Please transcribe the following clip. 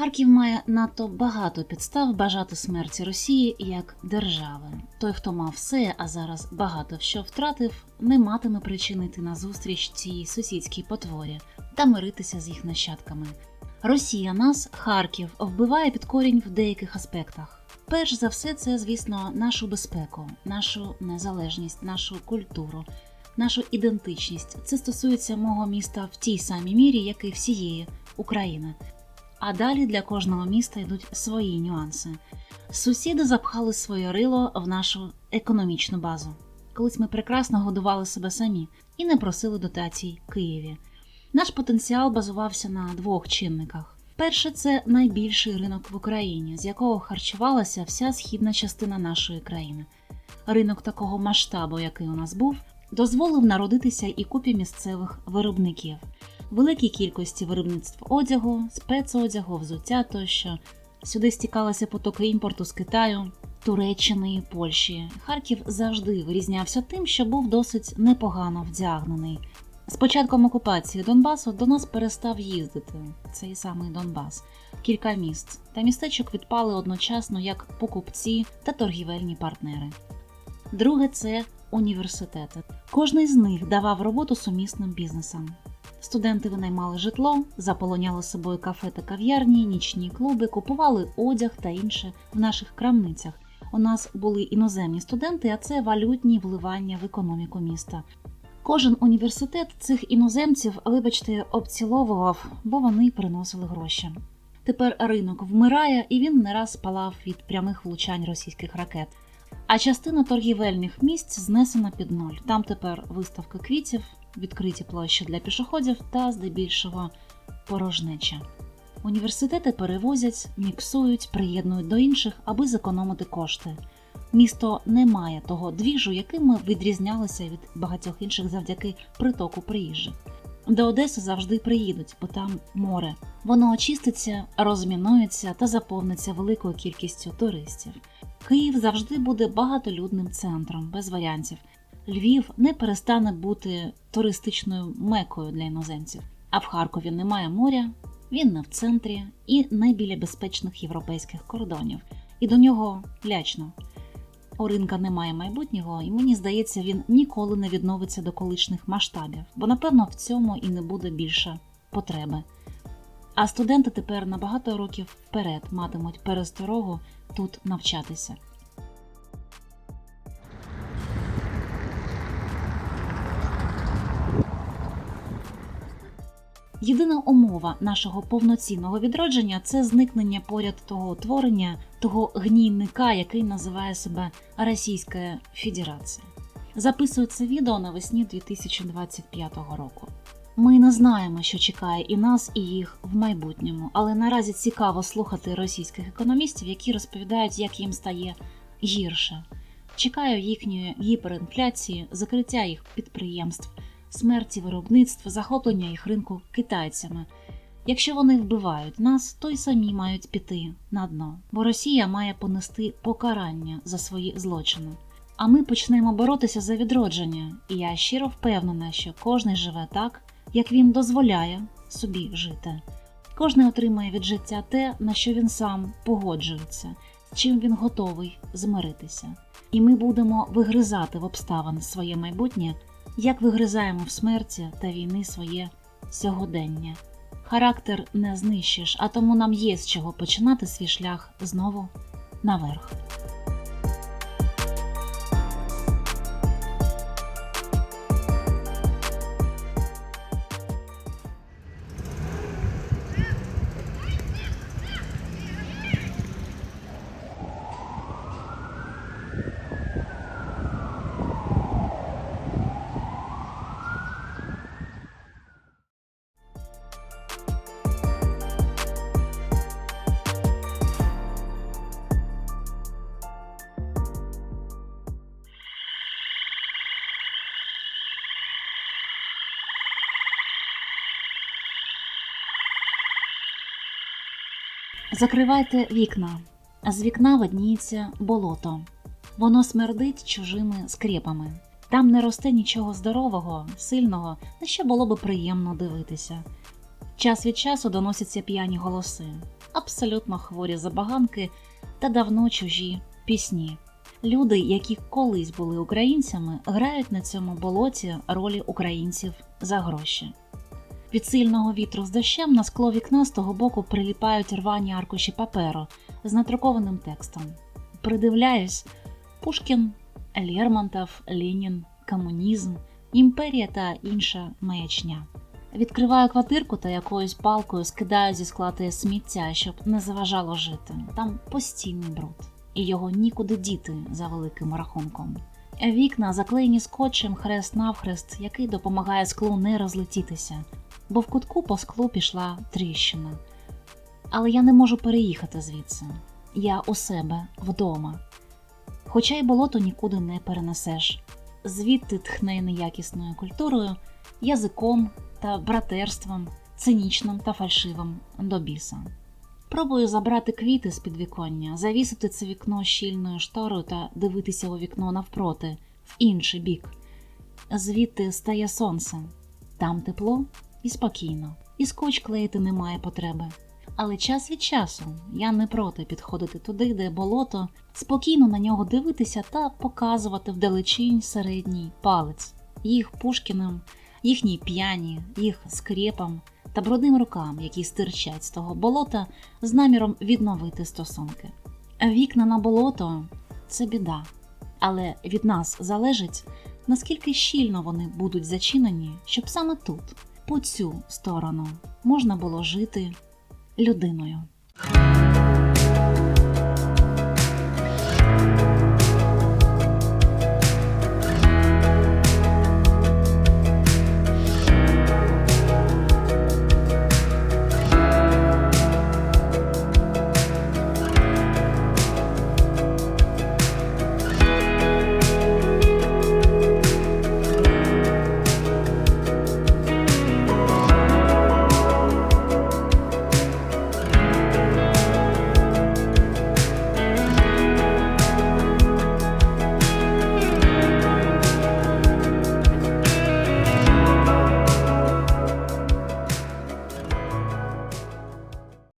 Харків має надто багато підстав бажати смерті Росії як держави. Той, хто мав все, а зараз багато що втратив, не матиме причини йти на зустріч цій сусідській потворі та миритися з їх нащадками. Росія нас, Харків, вбиває під корінь в деяких аспектах. Перш за все, це, звісно, нашу безпеку, нашу незалежність, нашу культуру, нашу ідентичність. Це стосується мого міста в тій самій мірі, як і всієї України. А далі для кожного міста йдуть свої нюанси. Сусіди запхали своє рило в нашу економічну базу. Колись ми прекрасно годували себе самі і не просили дотацій Києві. Наш потенціал базувався на двох чинниках. Перше, це найбільший ринок в Україні, з якого харчувалася вся східна частина нашої країни. Ринок такого масштабу, який у нас був, дозволив народитися і купі місцевих виробників, великій кількості виробництв одягу, спецодягу, взуття тощо. Сюди стікалися потоки імпорту з Китаю, Туреччини і Польщі. Харків завжди вирізнявся тим, що був досить непогано вдягнений. З початком окупації Донбасу до нас перестав їздити цей самий Донбас, кілька міст та містечок відпали одночасно як покупці та торгівельні партнери. Друге це університети. Кожний з них давав роботу сумісним бізнесам. Студенти винаймали житло, заполоняли собою кафе та кав'ярні, нічні клуби, купували одяг та інше в наших крамницях. У нас були іноземні студенти, а це валютні вливання в економіку міста. Кожен університет цих іноземців, вибачте, обціловував, бо вони приносили гроші. Тепер ринок вмирає і він не раз палав від прямих влучань російських ракет. А частина торгівельних місць знесена під ноль. Там тепер виставка квітів, відкриті площі для пішоходів та здебільшого порожнеча. Університети перевозять, міксують, приєднують до інших, аби зекономити кошти. Місто не має того двіжу, яким ми відрізнялися від багатьох інших завдяки притоку приїжджих. До Одеси завжди приїдуть, бо там море. Воно очиститься, розмінується та заповниться великою кількістю туристів. Київ завжди буде багатолюдним центром, без варіантів. Львів не перестане бути туристичною мекою для іноземців. А в Харкові немає моря, він не в центрі і не біля безпечних європейських кордонів. І до нього лячно. У ринка немає майбутнього, і мені здається, він ніколи не відновиться до колишніх масштабів, бо напевно в цьому і не буде більше потреби. А студенти тепер на багато років вперед матимуть пересторогу тут навчатися. Єдина умова нашого повноцінного відродження це зникнення поряд того творення, того гнійника, який називає себе Російська Федерація. Записую це відео навесні 2025 року. Ми не знаємо, що чекає і нас, і їх в майбутньому, але наразі цікаво слухати російських економістів, які розповідають, як їм стає гірше. Чекаю їхньої гіперінфляції, закриття їх підприємств смерті виробництва, захоплення їх ринку китайцями. Якщо вони вбивають нас, то й самі мають піти на дно, бо Росія має понести покарання за свої злочини. А ми почнемо боротися за відродження, і я щиро впевнена, що кожен живе так, як він дозволяє собі жити. Кожен отримає від життя те, на що він сам погоджується, з чим він готовий змиритися. І ми будемо вигризати в обставини своє майбутнє як вигризаємо в смерті та війни своє сьогодення. Характер не знищиш, а тому нам є з чого починати свій шлях знову наверх. Закривайте вікна. З вікна видніється болото. Воно смердить чужими скрепами. Там не росте нічого здорового, сильного, на що було би приємно дивитися. Час від часу доносяться п'яні голоси, абсолютно хворі забаганки та давно чужі пісні. Люди, які колись були українцями, грають на цьому болоті ролі українців за гроші. Від сильного вітру з дощем на скло вікна з того боку приліпають рвані аркуші паперу з надрукованим текстом. Придивляюсь, Пушкін, Лермонтов, Ленін, комунізм, імперія та інша маячня. Відкриваю квартирку та якоюсь палкою скидаю зі склати сміття, щоб не заважало жити. Там постійний бруд, і його нікуди діти за великим рахунком. Вікна заклеєні скотчем хрест навхрест, який допомагає склу не розлетітися, бо в кутку по склу пішла тріщина. Але я не можу переїхати звідси. Я у себе вдома. Хоча й болото нікуди не перенесеш. Звідти тхне неякісною культурою, язиком та братерством, цинічним та фальшивим до біса. Пробую забрати квіти з підвіконня, завісити це вікно щільною шторою та дивитися у вікно навпроти, в інший бік. Звідти стає сонце, там тепло і спокійно, і скотч клеїти немає потреби. Але час від часу я не проти підходити туди, де болото, спокійно на нього дивитися та показувати вдалечінь середній палець, їх Пушкіним, їхній п'яні, їх скрепам та брудним рукам, які стирчать з того болота з наміром відновити стосунки. Вікна на болото це біда, але від нас залежить, наскільки щільно вони будуть зачинені, щоб саме тут, по цю сторону, можна було жити людиною.